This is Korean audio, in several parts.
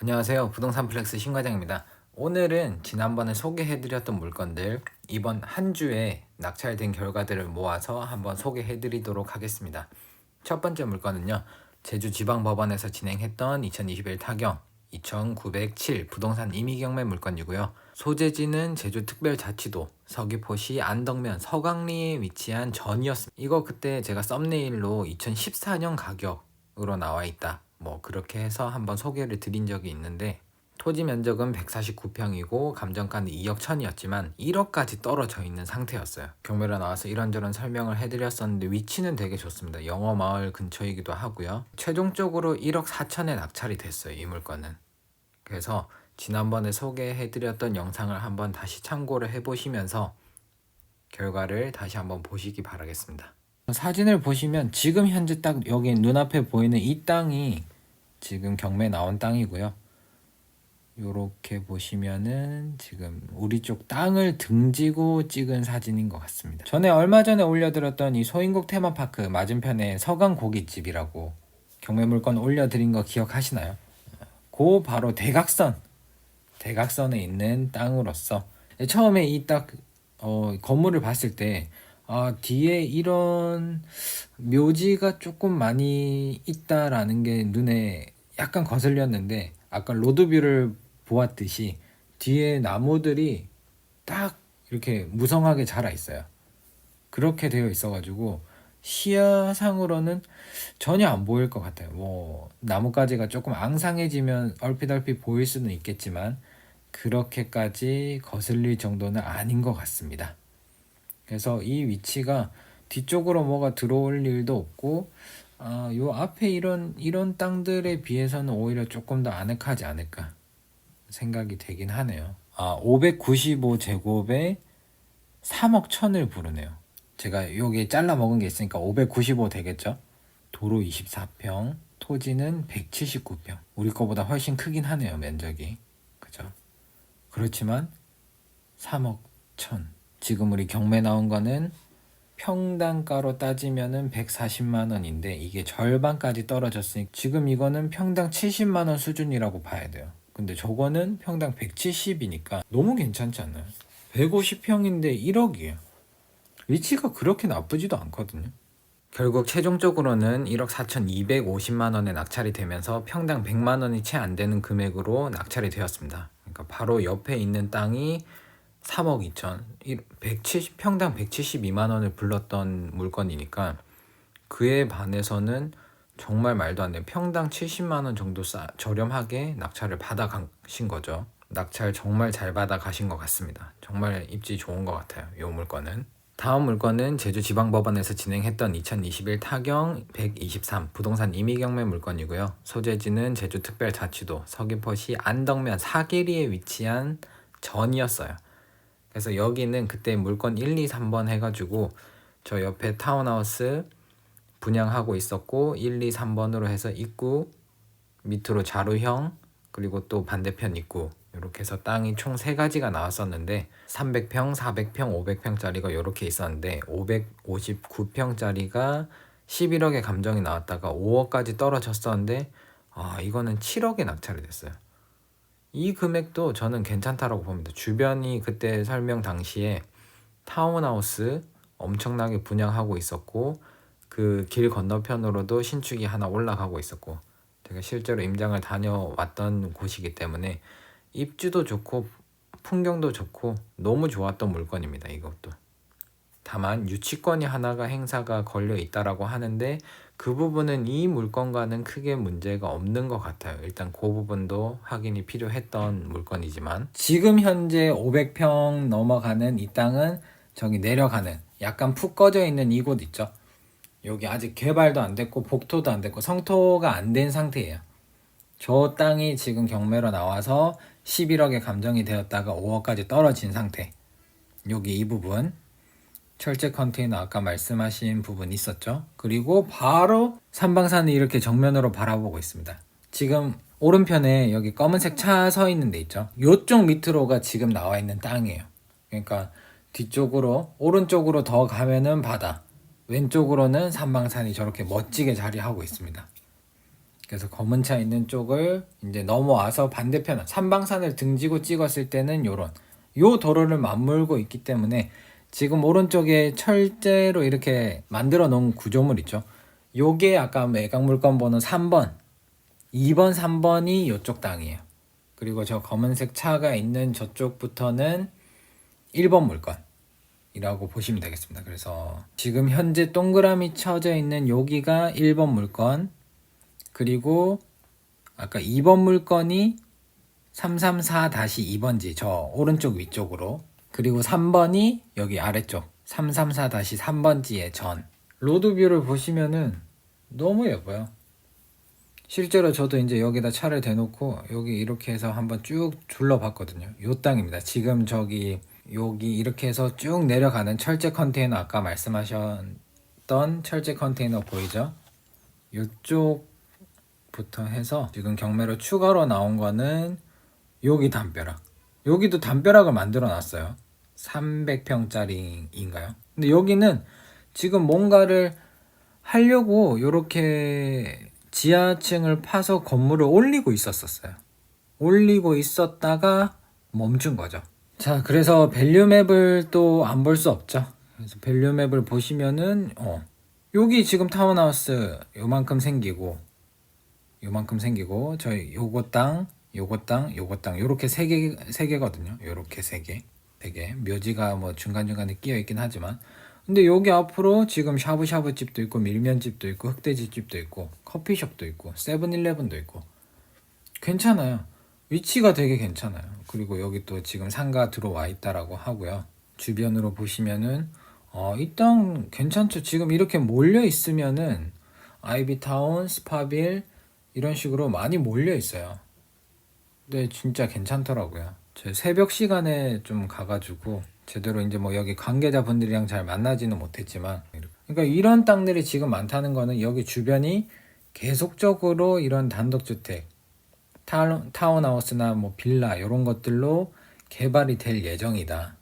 안녕하세요. 부동산 플렉스 신과장입니다. 오늘은 지난번에 소개해드렸던 물건들 이번 한 주에 낙찰된 결과들을 모아서 한번 소개해드리도록 하겠습니다. 첫 번째 물건은요. 제주지방법원에서 진행했던 2021 타경 2907 부동산 임의경매 물건이고요. 소재지는 제주특별자치도 서귀포시 안덕면 서강리에 위치한 전이었습니다. 이거 그때 제가 썸네일로 2014년 가격으로 나와 있다. 뭐 그렇게 해서 한번 소개를 드린 적이 있는데 토지 면적은 149평이고 감정가는 2억 천이었지만 1억까지 떨어져 있는 상태였어요. 경매로 나와서 이런저런 설명을 해드렸었는데 위치는 되게 좋습니다. 영어 마을 근처이기도 하고요. 최종적으로 1억 4천에 낙찰이 됐어요. 이 물건은. 그래서 지난번에 소개해드렸던 영상을 한번 다시 참고를 해보시면서 결과를 다시 한번 보시기 바라겠습니다. 사진을 보시면 지금 현재 딱 여기 눈앞에 보이는 이 땅이 지금 경매 나온 땅이고요. 요렇게 보시면은 지금 우리 쪽 땅을 등지고 찍은 사진인 것 같습니다. 전에 얼마 전에 올려드렸던 이 소인국 테마파크 맞은편에 서강 고깃집이라고 경매 물건 올려드린 거 기억하시나요? 그 바로 대각선 대각선에 있는 땅으로서 처음에 이 딱 어, 건물을 봤을 때 아, 뒤에 이런 묘지가 조금 많이 있다라는 게 눈에 약간 거슬렸는데 아까 로드뷰를 보았듯이 뒤에 나무들이 딱 이렇게 무성하게 자라 있어요. 그렇게 되어 있어가지고 시야상으로는 전혀 안 보일 것 같아요. 뭐 나뭇가지가 조금 앙상해지면 얼핏 얼핏 보일 수는 있겠지만 그렇게까지 거슬릴 정도는 아닌 것 같습니다. 그래서 이 위치가 뒤쪽으로 뭐가 들어올 일도 없고 아, 요 앞에 이런 이런 땅들에 비해서는 오히려 조금 더 아늑하지 않을까 생각이 되긴 하네요. 아, 595 제곱에 3억 천을 부르네요. 제가 여기 잘라 먹은 게 있으니까 595 되겠죠? 도로 24평, 토지는 179평. 우리 거보다 훨씬 크긴 하네요, 면적이. 그죠? 그렇지만 3억 천. 지금 우리 경매 나온 거는 평당가로 따지면은 140만 원인데 이게 절반까지 떨어졌으니 지금 이거는 평당 70만 원 수준이라고 봐야 돼요. 근데 저거는 평당 170이니까 너무 괜찮지 않나요? 150평인데 1억이에요. 위치가 그렇게 나쁘지도 않거든요. 결국 최종적으로는 1억 4,250만 원에 낙찰이 되면서 평당 100만 원이 채 안 되는 금액으로 낙찰이 되었습니다. 그러니까 바로 옆에 있는 땅이 3억 2천, 170 평당 172만 원을 불렀던 물건이니까 그에 반해서는 정말 말도 안 돼. 평당 70만 원 정도 싸, 저렴하게 낙찰을 받아 가신 거죠. 낙찰 정말 잘 받아 가신 것 같습니다. 정말 입지 좋은 것 같아요. 이 물건은. 다음 물건은 제주지방법원에서 진행했던 2021 타경 123 부동산 임의경매 물건이고요. 소재지는 제주특별자치도 서귀포시 안덕면 사계리에 위치한 전이었어요. 그래서 여기는 그때 물건 1, 2, 3번 해가지고 저 옆에 타운하우스 분양하고 있었고 1, 2, 3번으로 해서 입구 밑으로 자루형 그리고 또 반대편 입구 이렇게 해서 땅이 총 세 가지가 나왔었는데 300평, 400평, 500평짜리가 이렇게 있었는데 559평짜리가 11억의 감정이 나왔다가 5억까지 떨어졌었는데 아 이거는 7억에 낙찰이 됐어요. 이 금액도 저는 괜찮다라고 봅니다. 주변이 그때 설명 당시에 타운하우스 엄청나게 분양하고 있었고 그 길 건너편으로도 신축이 하나 올라가고 있었고 제가 실제로 임장을 다녀왔던 곳이기 때문에 입지도 좋고 풍경도 좋고 너무 좋았던 물건입니다. 이것도. 다만 유치권이 하나가 행사가 걸려 있다라고 하는데 그 부분은 이 물건과는 크게 문제가 없는 것 같아요. 일단 그 부분도 확인이 필요했던 물건이지만 지금 현재 500평 넘어가는 이 땅은 저기 내려가는 약간 푹 꺼져 있는 이곳 있죠. 여기 아직 개발도 안 됐고 복토도 안 됐고 성토가 안 된 상태예요. 저 땅이 지금 경매로 나와서 11억에 감정이 되었다가 5억까지 떨어진 상태. 여기 이 부분 철제 컨테이너 아까 말씀하신 부분 있었죠. 그리고 바로 삼방산이 이렇게 정면으로 바라보고 있습니다. 지금 오른편에 여기 검은색 차 서 있는 데 있죠. 요쪽 밑으로가 지금 나와 있는 땅이에요. 그러니까 뒤쪽으로 오른쪽으로 더 가면은 바다. 왼쪽으로는 삼방산이 저렇게 멋지게 자리하고 있습니다. 그래서 검은 차 있는 쪽을 이제 넘어와서 반대편 삼방산을 등지고 찍었을 때는 요런 요 도로를 맞물고 있기 때문에 지금 오른쪽에 철제로 이렇게 만들어 놓은 구조물 있죠. 요게 아까 매각 물건 번호 3번, 2번, 3번이 요쪽 땅이에요. 그리고 저 검은색 차가 있는 저쪽부터는 1번 물건이라고 보시면 되겠습니다. 그래서 지금 현재 동그라미 쳐져 있는 여기가 1번 물건, 그리고 아까 2번 물건이 334-2번지 저 오른쪽 위쪽으로 그리고 3번이 여기 아래쪽 334-3번지의 전 로드뷰를 보시면은 너무 예뻐요. 실제로 저도 이제 여기다 차를 대놓고 여기 이렇게 해서 한번 쭉 둘러봤거든요. 요 땅입니다. 지금 저기 여기 이렇게 해서 쭉 내려가는 철제 컨테이너 아까 말씀하셨던 철제 컨테이너 보이죠? 요쪽부터 해서 지금 경매로 추가로 나온 거는 여기 담벼락. 여기도 담벼락을 만들어 놨어요. 300평짜리인가요? 근데 여기는 지금 뭔가를 하려고 이렇게 지하층을 파서 건물을 올리고 있었었어요. 올리고 있었다가 멈춘 거죠. 자, 그래서 밸류맵을 또 안 볼 수 없죠. 그래서 밸류맵을 보시면은 어, 여기 지금 타운하우스 요만큼 생기고 요만큼 생기고 저희 요거 땅, 요거 땅, 요거 땅 요렇게 세 개 세 개거든요. 요렇게 세 개. 되게 묘지가 뭐 중간중간에 끼어 있긴 하지만 근데 여기 앞으로 지금 샤브샤브 집도 있고 밀면 집도 있고 흑돼지 집도 있고 커피숍도 있고 세븐일레븐도 있고 괜찮아요. 위치가 되게 괜찮아요. 그리고 여기 또 지금 상가 들어와 있다라고 하고요. 주변으로 보시면은 어, 이 땅 괜찮죠. 지금 이렇게 몰려 있으면은 아이비타운, 스파빌 이런 식으로 많이 몰려 있어요. 근데 진짜 괜찮더라고요. 제 새벽 시간에 좀 가가지고 제대로 이제 뭐 여기 관계자분들이랑 잘 만나지는 못했지만 그러니까 이런 땅들이 지금 많다는 거는 여기 주변이 계속적으로 이런 단독주택 타운, 타운하우스나 뭐 빌라 이런 것들로 개발이 될 예정이다.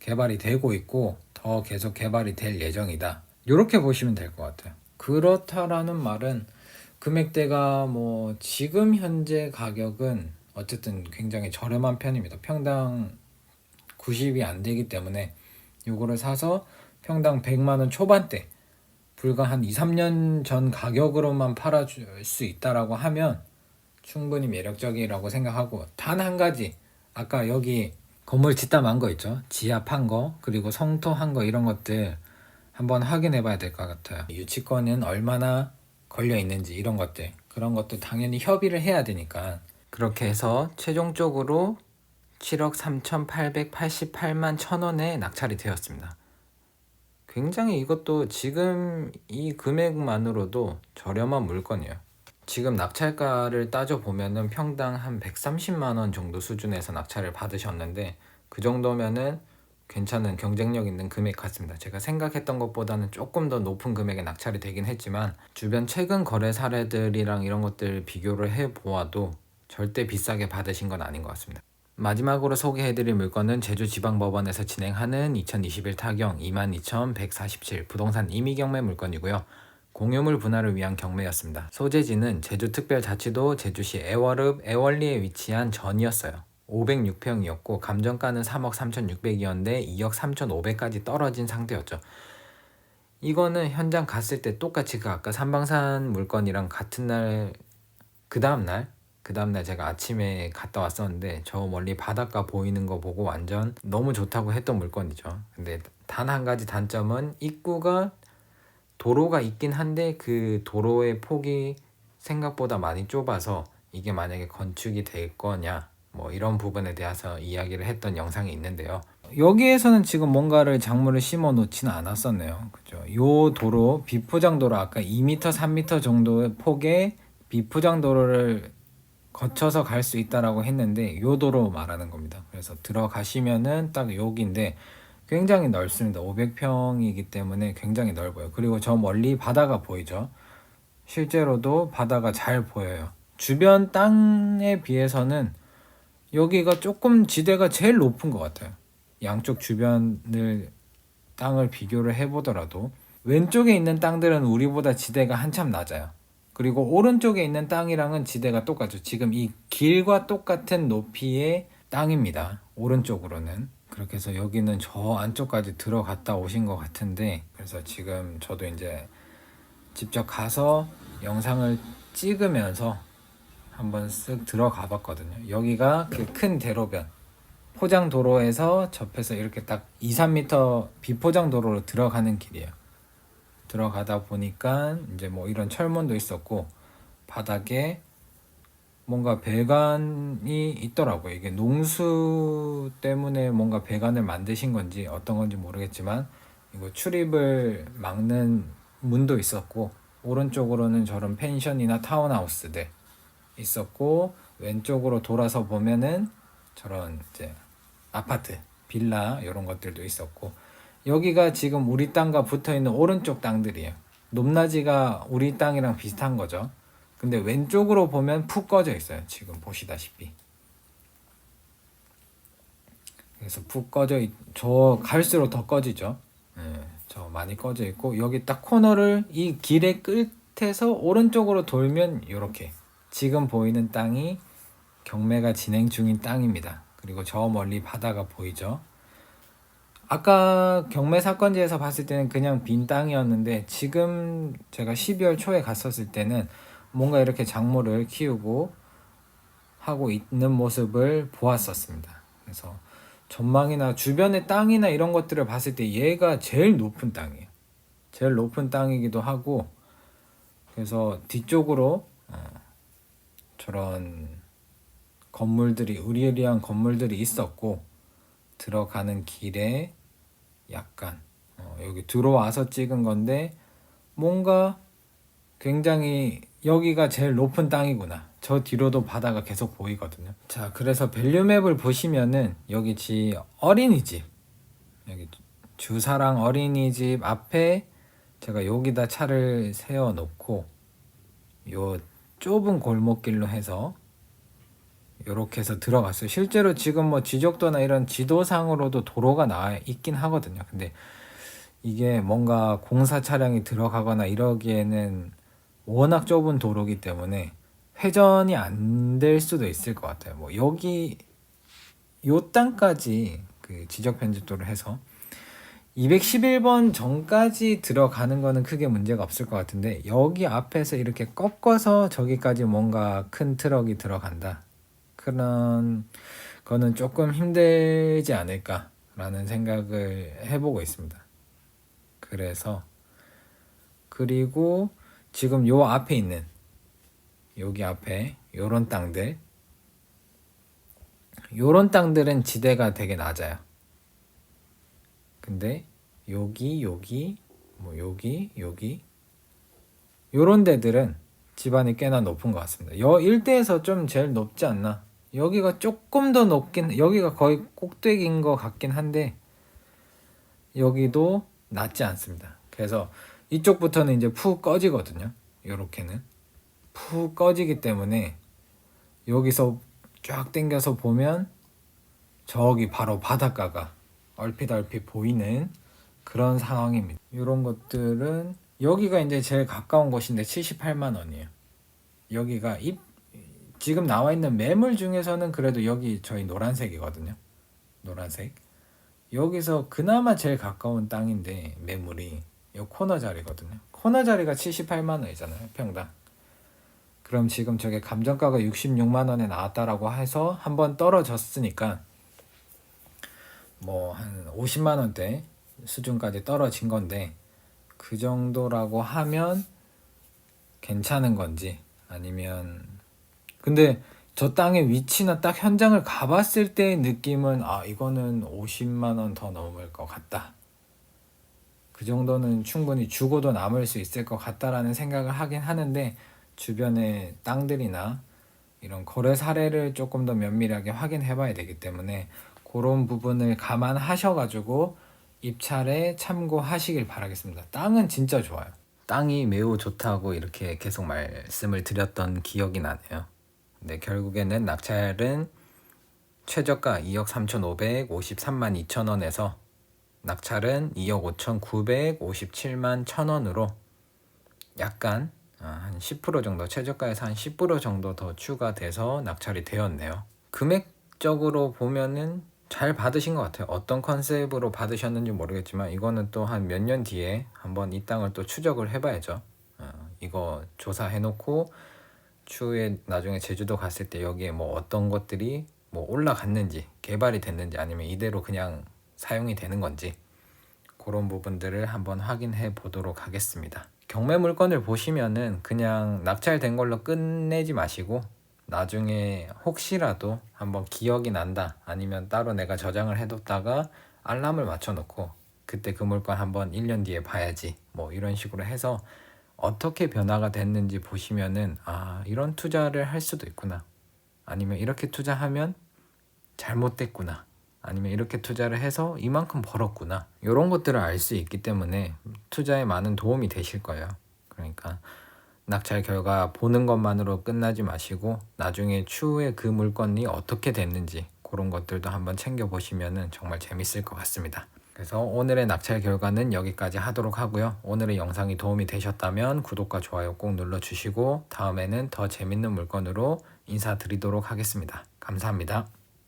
개발이 되고 있고 더 계속 개발이 될 예정이다. 이렇게 보시면 될 것 같아요. 그렇다라는 말은 금액대가 뭐 지금 현재 가격은 어쨌든 굉장히 저렴한 편입니다. 평당 90이 안 되기 때문에 요거를 사서 평당 100만 원 초반대 불과 한 2, 3년 전 가격으로만 팔아 줄 수 있다라고 하면 충분히 매력적이라고 생각하고 단 한 가지 아까 여기 건물 만거 있죠? 판거 그리고 성토 한 거 이런 것들 한번 확인해 봐야 될 것 같아요. 유치권은 얼마나 걸려 있는지 이런 것들. 그런 것도 당연히 협의를 해야 되니까 그렇게 해서 최종적으로 7억 3,888만 천 원에 낙찰이 되었습니다. 굉장히 이것도 지금 이 금액만으로도 저렴한 물건이에요. 지금 낙찰가를 따져 보면은 평당 한 130만 원 정도 수준에서 낙찰을 받으셨는데 그 정도면은 괜찮은 경쟁력 있는 금액 같습니다. 제가 생각했던 것보다는 조금 더 높은 금액에 낙찰이 되긴 했지만 주변 최근 거래 사례들이랑 이런 것들 비교를 해 보아도 절대 비싸게 받으신 건 아닌 것 같습니다. 마지막으로 소개해드릴 물건은 제주지방법원에서 진행하는 2021 타경 22,147 부동산 임의경매 물건이고요. 공유물 분할을 위한 경매였습니다. 소재지는 제주특별자치도 제주시 애월읍 애월리에 위치한 전이었어요. 506평이었고 감정가는 3억 3,600이었는데 2억 3,500까지 떨어진 상태였죠. 이거는 현장 갔을 때 똑같이 그 아까 삼방산 물건이랑 같은 날 그 다음 날 그 다음날 제가 아침에 갔다 왔었는데 저 멀리 바닷가 보이는 거 보고 완전 너무 좋다고 했던 물건이죠. 근데 단 한 가지 단점은 입구가 도로가 있긴 한데 그 도로의 폭이 생각보다 많이 좁아서 이게 만약에 건축이 될 거냐 뭐 이런 부분에 대해서 이야기를 했던 영상이 있는데요. 여기에서는 지금 뭔가를 작물을 심어 놓지는 않았었네요. 그죠? 요 도로 비포장 도로 아까 2m, 3m 정도의 폭의 비포장 도로를 거쳐서 갈 수 있다라고 했는데 요 도로 말하는 겁니다. 그래서 들어가시면은 딱 여기인데 굉장히 넓습니다. 500평이기 때문에 굉장히 넓어요. 그리고 저 멀리 바다가 보이죠. 실제로도 바다가 잘 보여요. 주변 땅에 비해서는 여기가 조금 지대가 제일 높은 것 같아요. 양쪽 주변을 땅을 비교를 해보더라도 왼쪽에 있는 땅들은 우리보다 지대가 한참 낮아요. 그리고 오른쪽에 있는 땅이랑은 지대가 똑같죠. 지금 이 길과 똑같은 높이의 땅입니다. 오른쪽으로는. 그렇게 해서 여기는 저 안쪽까지 들어갔다 오신 것 같은데 그래서 지금 저도 이제 직접 가서 영상을 찍으면서 한번 쓱 들어가 봤거든요. 여기가 그 큰 대로변 포장 도로에서 접해서 이렇게 딱 2, 3m 비포장 도로로 들어가는 길이에요. 들어가다 보니까 이제 뭐 이런 철문도 있었고 바닥에 뭔가 배관이 있더라고요. 이게 농수 때문에 뭔가 배관을 만드신 건지 어떤 건지 모르겠지만 이거 출입을 막는 문도 있었고 오른쪽으로는 저런 펜션이나 타운하우스들 있었고 왼쪽으로 돌아서 보면은 저런 이제 아파트, 빌라 이런 것들도 있었고 여기가 지금 우리 땅과 붙어 있는 오른쪽 땅들이에요. 높낮이가 우리 땅이랑 비슷한 거죠. 근데 왼쪽으로 보면 푹 꺼져 있어요. 지금 보시다시피. 그래서 푹 꺼져 있, 저 갈수록 더 꺼지죠. 예, 저 많이 꺼져 있고 여기 딱 코너를 이 길의 끝에서 오른쪽으로 돌면 이렇게 지금 보이는 땅이 경매가 진행 중인 땅입니다. 그리고 저 멀리 바다가 보이죠. 아까 경매 사건지에서 봤을 때는 그냥 빈 땅이었는데 지금 제가 12월 초에 갔었을 때는 뭔가 이렇게 작물을 키우고 하고 있는 모습을 보았었습니다. 그래서 전망이나 주변의 땅이나 이런 것들을 봤을 때 얘가 제일 높은 땅이에요. 제일 높은 땅이기도 하고 그래서 뒤쪽으로 어, 저런 건물들이 으리으리한 건물들이 있었고 들어가는 길에 약간 어, 여기 들어와서 찍은 건데 뭔가 굉장히 여기가 제일 높은 땅이구나. 저 뒤로도 바다가 계속 보이거든요. 자, 그래서 밸류맵을 보시면은 여기 지 어린이집 여기 주사랑 어린이집 앞에 제가 여기다 차를 세워 놓고 요 좁은 골목길로 해서 이렇게 해서 들어갔어요. 실제로 지금 뭐 지적도나 이런 지도상으로도 도로가 나와 있긴 하거든요. 근데 이게 뭔가 공사 차량이 들어가거나 이러기에는 워낙 좁은 도로기 때문에 회전이 안 될 수도 있을 것 같아요. 뭐 여기 요 땅까지 그 지적 편집도를 해서 211번 전까지 들어가는 거는 크게 문제가 없을 것 같은데 여기 앞에서 이렇게 꺾어서 저기까지 뭔가 큰 트럭이 들어간다. 그런 거는 조금 힘들지 않을까라는 생각을 해보고 있습니다. 그래서 그리고 지금 요 앞에 있는 여기 앞에 요런 땅들 요런 땅들은 지대가 되게 낮아요. 근데 여기 여기 뭐 여기 여기 요런 데들은 집안이 꽤나 높은 것 같습니다. 여 일대에서 좀 제일 높지 않나? 여기가 조금 더 높긴 여기가 거의 꼭대기인 것 같긴 한데 여기도 낮지 않습니다. 그래서 이쪽부터는 이제 푹 꺼지거든요. 요렇게는 푹 꺼지기 때문에 여기서 쫙 당겨서 보면 저기 바로 바닷가가 얼핏 얼핏 보이는 그런 상황입니다. 이런 것들은 여기가 이제 제일 가까운 곳인데 78만 원이에요. 여기가 입 지금 나와 있는 매물 중에서는 그래도 여기 저희 노란색이거든요. 노란색. 여기서 그나마 제일 가까운 땅인데 매물이 이 코너 자리거든요. 코너 자리가 78만 원이잖아요. 평당. 그럼 지금 저게 감정가가 66만 원에 나왔다라고 해서 한 번 떨어졌으니까 뭐 한 50만 원대 수준까지 떨어진 건데 그 정도라고 하면 괜찮은 건지 아니면 근데 저 땅의 위치나 딱 현장을 가봤을 때의 느낌은 아 이거는 50만 원 더 넘을 것 같다. 그 정도는 충분히 주고도 남을 수 있을 것 같다라는 생각을 하긴 하는데 주변의 땅들이나 이런 거래 사례를 조금 더 면밀하게 확인해 봐야 되기 때문에 그런 부분을 감안하셔 가지고 입찰에 참고하시길 바라겠습니다. 땅은 진짜 좋아요. 땅이 매우 좋다고 이렇게 계속 말씀을 드렸던 기억이 나네요. 근데 결국에는 낙찰은 최저가 2억 3,553만 2천 원에서 낙찰은 2억 5,957만 1천 원으로 약간 아, 한10% 정도 최저가에서 한 10% 정도 더 추가돼서 낙찰이 되었네요. 금액적으로 보면은 잘 받으신 것 같아요. 어떤 컨셉으로 받으셨는지 모르겠지만 이거는 또 한 몇 년 뒤에 한번 이 땅을 또 추적을 해봐야죠. 어, 이거 조사해놓고 추후에 나중에 제주도 갔을 때 여기에 뭐 어떤 것들이 뭐 올라갔는지 개발이 됐는지 아니면 이대로 그냥 사용이 되는 건지 그런 부분들을 한번 확인해 보도록 하겠습니다. 경매 물건을 보시면은 그냥 낙찰된 걸로 끝내지 마시고 나중에 혹시라도 한번 기억이 난다 아니면 따로 내가 저장을 해뒀다가 알람을 맞춰놓고 그때 그 물건 한번 1년 뒤에 봐야지 뭐 이런 식으로 해서 어떻게 변화가 됐는지 보시면은 아 이런 투자를 할 수도 있구나. 아니면 이렇게 투자하면 잘못됐구나. 아니면 이렇게 투자를 해서 이만큼 벌었구나. 이런 것들을 알 수 있기 때문에 투자에 많은 도움이 되실 거예요. 그러니까 낙찰 결과 보는 것만으로 끝나지 마시고 나중에 추후에 그 물건이 어떻게 됐는지 그런 것들도 한번 챙겨 보시면은 정말 재밌을 것 같습니다. 그래서 오늘의 낙찰 결과는 여기까지 하도록 하고요. 오늘의 영상이 도움이 되셨다면 구독과 좋아요 꼭 눌러주시고 다음에는 더 재밌는 물건으로 인사드리도록 하겠습니다. 감사합니다.